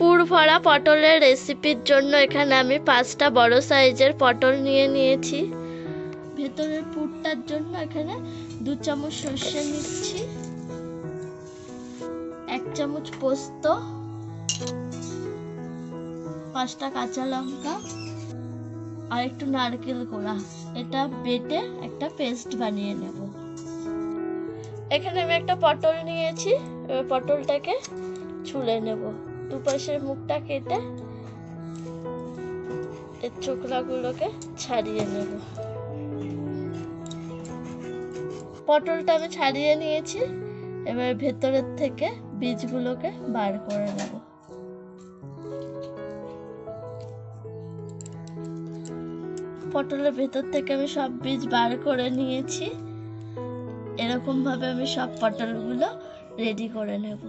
পুর ভরা পটলের রেসিপির জন্য এখানে আমি পাঁচটা বড় সাইজের পটল নিয়ে নিয়েছি। ভেতরের পুরটার জন্য এখানে দু চামচ সর্ষে নিচ্ছি, এক চামচ পোস্ত, পাঁচটা কাঁচা লঙ্কা আর একটু নারকেল কোড়া। এটা বেটে একটা পেস্ট বানিয়ে নেব। এখানে আমি একটা পটল নিয়েছি পটলটাকে ছুলে নেব। দুপাশের মুখটা কেটে এর চোখলাগুলোকে ছাড়িয়ে নেব। পটলটা আমি ছাড়িয়ে নিয়েছি, এবার ভেতরের থেকে বীজগুলোকে বার করে নেব। পটলের ভেতর থেকে আমি সব বীজ বার করে নিয়েছি এরকম ভাবে আমি সব পটলগুলো রেডি করে নেব।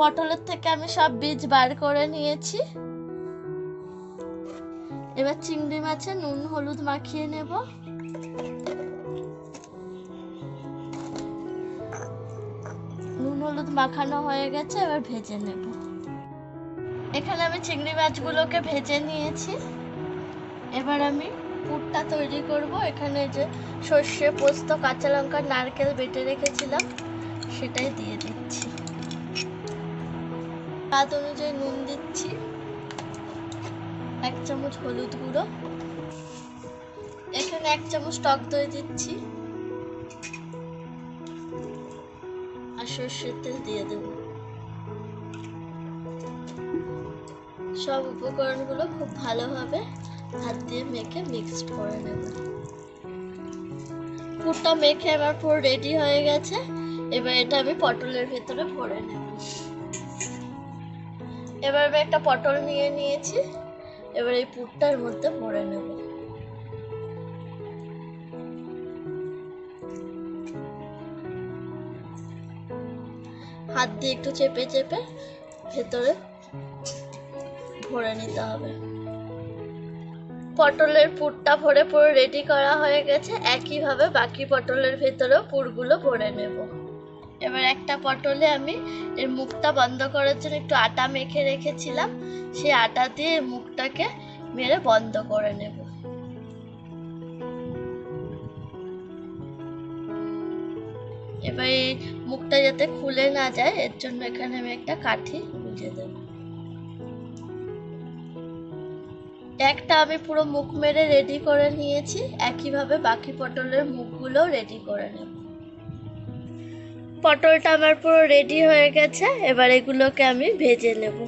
পটলের থেকে আমি সব বীজ বার করে নিয়েছি। এবার চিংড়ি মাছে নুন, হলুদ মাখিয়ে নেব। নুন, হলুদ মাখানো হয়ে গেছে, এবার ভেজে নেব। এখানে আমি চিংড়ি মাছগুলোকে ভেজে নিয়েছি। এবার আমি পুরটা তৈরি করব। এখানে যে সর্ষে পোস্ত, কাঁচা লঙ্কা, নারকেল বেটে রেখেছিলাম, সেটাই দিয়ে দিচ্ছি। স্বাদ অনুযায়ী নুন দিচ্ছি, এক চামচ হলুদ গুঁড়ো, এখানে এক চামচ টক দই দিচ্ছি, আর সর্ষের তেল দিয়ে দেব। সব উপকরণগুলো খুব ভালোভাবে হাত দিয়ে মেখে মিক্সড করে নেব। পুরটা মেখে আমার পুরো রেডি হয়ে গেছে, এবার এটা আমি পটলের ভেতরে ভরে নেব। এবার আমি একটা পটল নিয়ে নিয়েছি। এবার এই পুরটার মধ্যে ভরে নেব। হাত দিয়ে একটু চেপে চেপে ভেতরে ভরে নিতে হবে। পটলের পুরটা ভরে পুরো রেডি করা হয়ে গেছে। একইভাবে বাকি পটলের ভেতরেও পুরগুলো ভরে নেব। এবার একটা পটলে আমি এর মুখটা বন্ধ করার জন্য একটু আটা মেখে রেখেছিলাম। সেই আটা দিয়ে মুখটাকে মেরে বন্ধ করে নেব। এবার এই মুখটা যাতে খুলে না যায়, এর জন্য এখানে আমি একটা কাঠি গুঁজে দেবো। একটা আমি পুরো মুখ মেরে রেডি করে নিয়েছি। একইভাবে বাকি পটলের মুখগুলো রেডি করে নেব। পটলটা আমার পুরো রেডি হয়ে গেছে, এবার এগুলোকে আমি ভেজে নেব।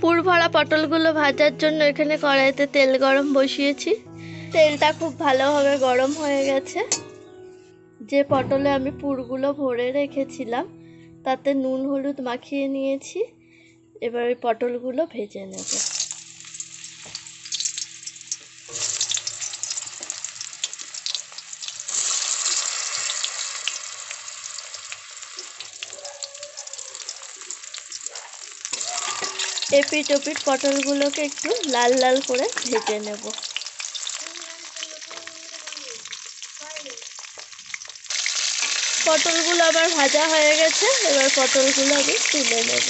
পুর ভরা পটলগুলো ভাজার জন্য এখানে কড়াইতে তেল গরম বসিয়েছি। তেলটা খুব ভালোভাবে গরম হয়ে গেছে। যে পটলে আমি পুরগুলো ভরে রেখেছিলাম, তাতে নুন, হলুদ মাখিয়ে নিয়েছি। এবার ওই পটলগুলো ভেজে নেব। এপিট ওপিট পটলগুলোকে একটু লাল লাল করে ভেজে নেব। পটলগুলো আবার ভাজা হয়ে গেছে, এবার পটলগুলো আমি তুলে নেব।